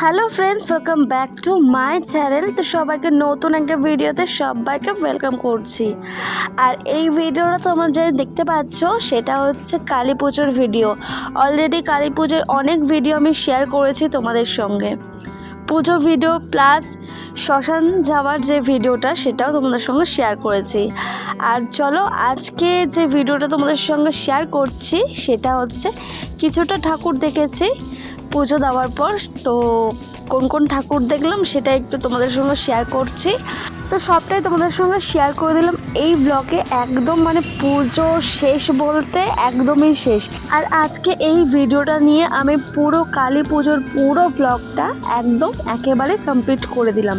Hello friends welcome back to my channel তো সবাইকে নতুন একটা ভিডিওতে সবাইকে ওয়েলকাম করছি। আর এই ভিডিওটা তোমরা যে দেখতে পাচ্ছ, সেটা হচ্ছে কালী পুজোর ভিডিও অলরেডি কালী পুজোর অনেক ভিডিও আমি শেয়ার করেছি তোমাদের সঙ্গে। পুজো ভিডিও প্লাস শ্মশান যাওয়ার যে ভিডিওটা, সেটাও তোমাদের সঙ্গে শেয়ার করেছি। আর চলো আজকে যে ভিডিওটা তোমাদের সঙ্গে শেয়ার করছি, সেটা হচ্ছে কিছুটা ঠাকুর দেখেছি পুজো দেওয়ার পর। তো কোন কোন ঠাকুর দেখলাম, সেটা একটু তোমাদের সঙ্গে শেয়ার করছি। তো সবটাই তোমাদের সঙ্গে শেয়ার করে দিলাম। এই ব্লগে একদম মানে পুজো শেষ বলতে একদমই শেষ। আর আজকে এই ভিডিওটা নিয়ে আমি পুরো কালী পুজোর পুরো ব্লগটা একদম একেবারে কমপ্লিট করে দিলাম।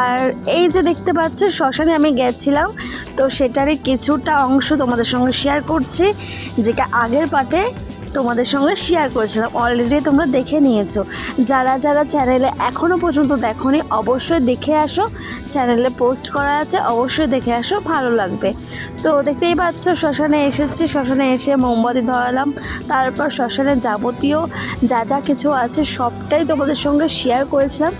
আর এই যে দেখতে পাচ্ছ, শ্মশানে আমি গেছিলাম, তো সেটারই কিছুটা অংশ তোমাদের সঙ্গে শেয়ার করছি, যেটা আগের পার্টে তোমাদের সঙ্গে শেয়ার করেছিলাম। অলরেডি তোমরা দেখে নিয়েছো। যারা যারা চ্যানেলে এখনও পর্যন্ত দেখোনি, অবশ্যই দেখে আসো। চ্যানেলে পোস্ট করা আছে, অবশ্যই দেখে আসো, ভালো লাগবে। তো দেখতেই পাচ্ছ, শ্মশানে এসেছি। শ্মশানে এসে মোমবাতি ধরালাম। তারপর শ্মশানে যাবতীয় যা যা কিছু আছে, সবটাই তোমাদের সঙ্গে শেয়ার করেছিলাম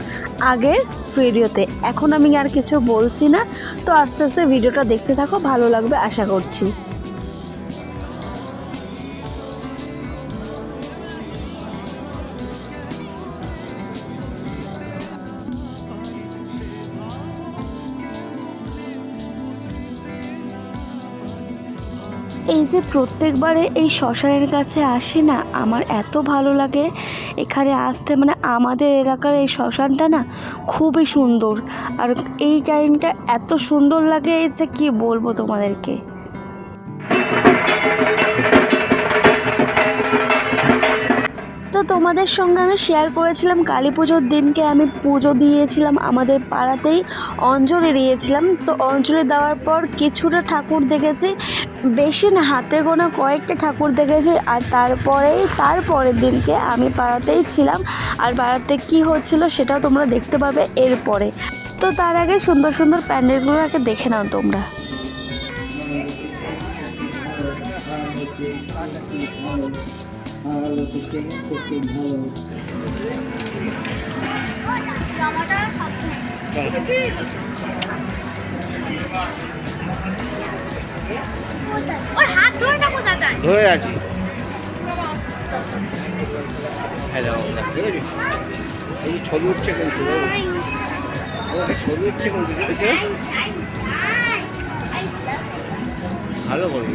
আগের ভিডিওতে। এখন আমি আর কিছু বলছি না। তো আস্তে আস্তে ভিডিওটা দেখতে থাকো, ভালো লাগবে, আশা করছি। এই যে প্রত্যেকবারে এই শ্মশানের কাছে আসি না, আমার এত ভালো লাগে। এখানে আসতে মানে আমাদের এলাকার এই শ্মশানটা না খুবই সুন্দর। আর এই টাইমটা এত সুন্দর লাগে যে কি বলব তোমাদেরকে? তোমাদের সঙ্গে আমি শেয়ার করেছিলাম। কালী পুজোর দিনকে আমি পুজো দিয়েছিলাম আমাদের পাড়াতেই। অঞ্জলি দিয়েছিলাম। তো অঞ্জলি দেওয়ার পর কিছুটা ঠাকুর দেখেছি। বেশি না, হাতে গোনা কয়েকটা ঠাকুর দেখেছি। আর তারপরেই, তারপরের দিনকে আমি পাড়াতেই ছিলাম। আর পাড়াতে কি হচ্ছিল সেটাও তোমরা দেখতে পাবে এরপরে। তো তার আগে সুন্দর সুন্দর প্যান্ডেলগুলো আগে দেখে নাও তোমরা। ভালো। ধরে আছি হ্যালো এই ছবি উঠছে কিন্তু ছবি উঠছে কিন্তু? ভালো করবি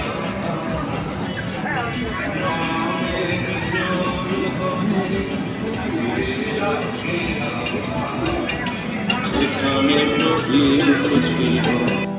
이루어지리라.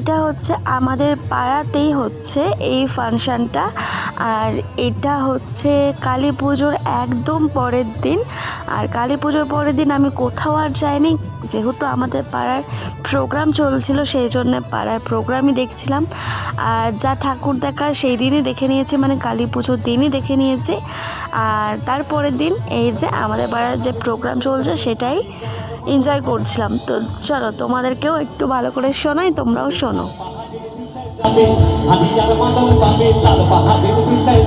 এটা হচ্ছে আমাদের পাড়াতেই হচ্ছে এই ফাংশানটা। আর এটা হচ্ছে কালী পুজোর একদম পরের দিন। আর কালী পুজোর পরের দিন আমি কোথাও আর যাইনি, যেহেতু আমাদের পাড়ার প্রোগ্রাম চলছিল, সেই জন্য পাড়ার প্রোগ্রামই দেখছিলাম। আর যা ঠাকুর দেখা, সেই দিনই দেখে নিয়েছি মানে কালী পুজোর দিনই দেখে নিয়েছি। আর তারপরের দিন এই যে আমাদের পাড়ার যে প্রোগ্রাম চলছে, সেটাই এনজয় করছিলাম। তো চলো তোমাদেরকেও একটু ভালো করে শোনাই তোমরাও শোনো।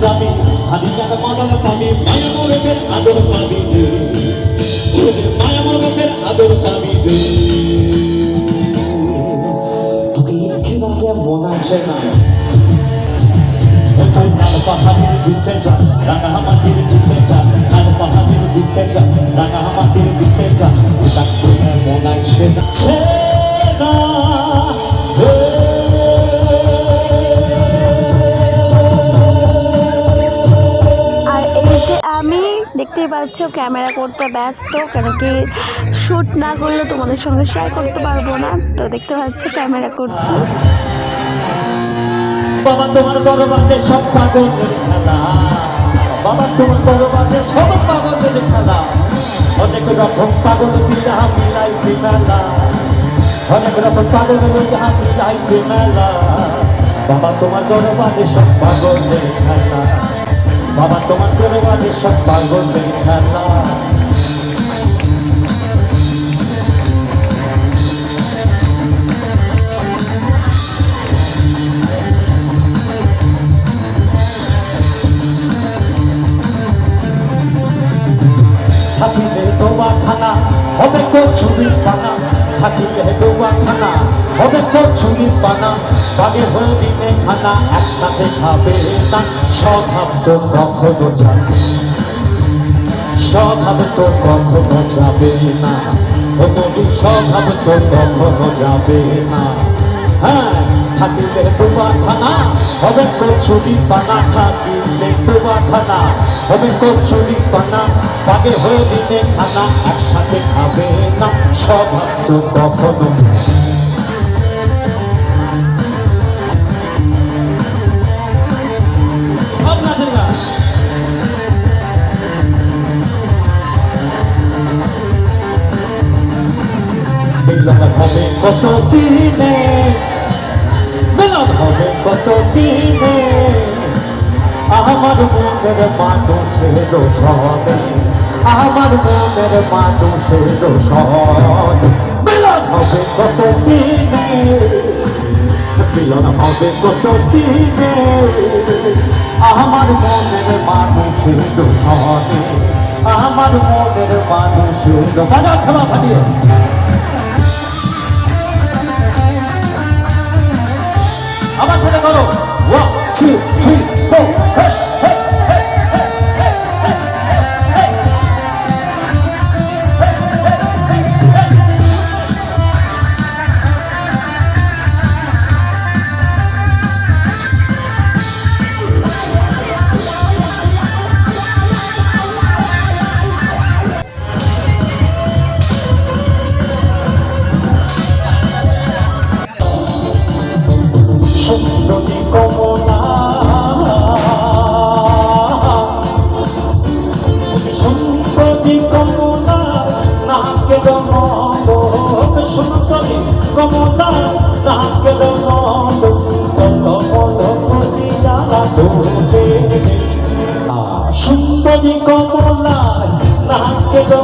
যাবে হাদিজার মাদল ক্যামেরা করতে ব্যস্ত, কেন কি শ্যুট না করলে তোমাদের সঙ্গে শেয়ার করতে পারব না। তো দেখতে পাচ্ছি ক্যামেরা করছি। বাবা তোমার দরবারে সব পাগলের খেলা। বাবা তোমার দরবারে সব পাগলের খেলা। অনেক রকম পাগল বিরা মিলাইছে মেলা। অনেক রকম পাগল বিরা মিলাইছে মেলা। বাবা তোমার দরবারে সব পাগলের খেলা। বাবা, তোমার দরবারে সব পাগলের খেলা থাকিলে ডোবা খানা হবে কচুরি পানা। থাকিলে ডোবা খানা হবে কচুরি পানা। বাগে হরিণে খানা একসাথে খাবে না স্বভাব তো কখনো যাবে স্বভাব তো কখনো যাবে না। স্বভাব তো কখনো যাবে না। হ্যাঁ থাকিলে ডোবা খানা, হবে কচুরি পানা, থাকিলে ডোবা খানা, হবে কচুরি পানা। বাগে হরিণে খানা একসাথে খাবে না, স্বভাব তো কখনো মিলন হবে কত দিনে মিলন হবে কত দিনে আমার মনের মানুষের সনে আমার মনের মানুষের সন মিলন হবে কত দিনে মিলন হবে কত দিনে আমার মনের মানুষের সনে আমার মনের মানুষের বাজার খেলা ফাটিয়ে আমার সাথে করো। ওয়ান টু থ্রি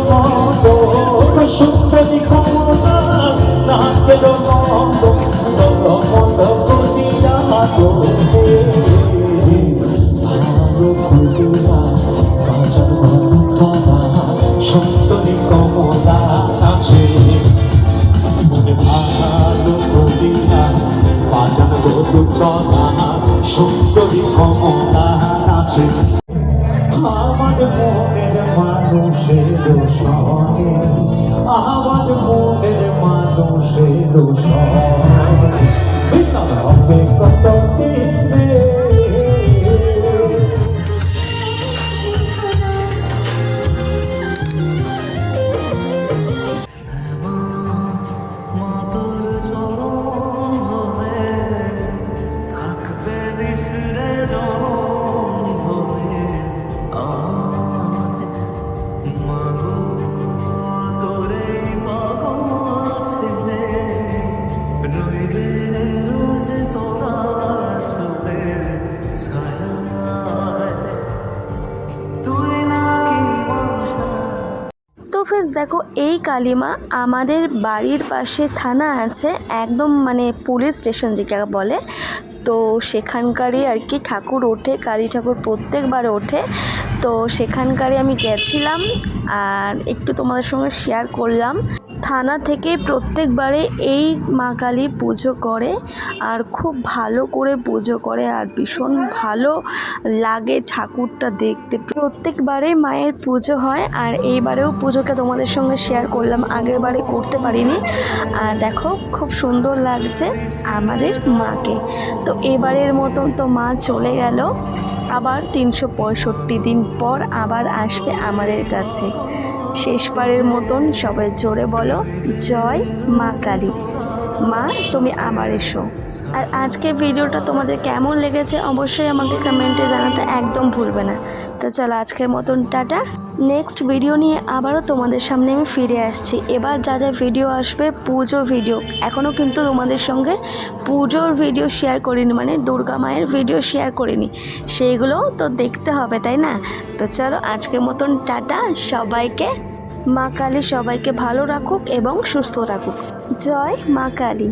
মন্দ, সুন্দরী কমলা, নাকের মন্দ বল করিয়া তোলে। ভালো করিয়া বাজার তারা সুন্দরী কমলা আছে। মনে ভালো করিয়া বাজার তলা সুন্দরী কমলা মানুষের সনে গাইজ দেখো, এই কালিমা আমাদের বাড়ির পাশে থানা আছে, একদম মানে পুলিশ স্টেশন যেটা বলে। তো সেখানকারই আর কি ঠাকুর ওঠে, কালী ঠাকুর প্রত্যেকবার ওঠে। তো সেখানকারই আমি গেছিলাম আর একটু তোমাদের সঙ্গে শেয়ার করলাম। থানা থেকে প্রত্যেকবারে এই মা কালী পুজো করে আর খুব ভালো করে পুজো করে আর ভীষণ ভালো লাগে ঠাকুরটা দেখতে। প্রত্যেকবারে মায়ের পুজো হয় আর এইবারেও পুজোকে তোমাদের সঙ্গে শেয়ার করলাম আগের বারে করতে পারিনি। আর দেখো খুব সুন্দর লাগছে আমাদের মাকে। তো এবারের মতন তো মা চলে গেল, আবার তিনশো পঁয়ষট্টি দিন পর আবার আসবে আমাদের কাছে। শেষবারের মতন সবাই জোরে বলো, জয় মা কালী। মা, তুমি আবার এসো। আর আজকের ভিডিওটা তোমাদের কেমন লেগেছে অবশ্যই আমাকে কমেন্টে জানাতে একদম ভুলবে না। তো চলো আজকের মতন টাটা। নেক্সট ভিডিও নিয়ে আবারও তোমাদের সামনে আমি ফিরে আসছি। এবার যা যা ভিডিও আসবে পুজোর ভিডিও। এখনও কিন্তু তোমাদের সঙ্গে পুজোর ভিডিও শেয়ার করিনি মানে দুর্গা মায়ের ভিডিও শেয়ার করিনি। সেইগুলোও তো দেখতে হবে, তাই না? তো চলো আজকের মতন টাটা, সবাইকে মা কালী সবাইকে ভালো রাখুক এবং সুস্থ রাখুক। জয় মা কালী।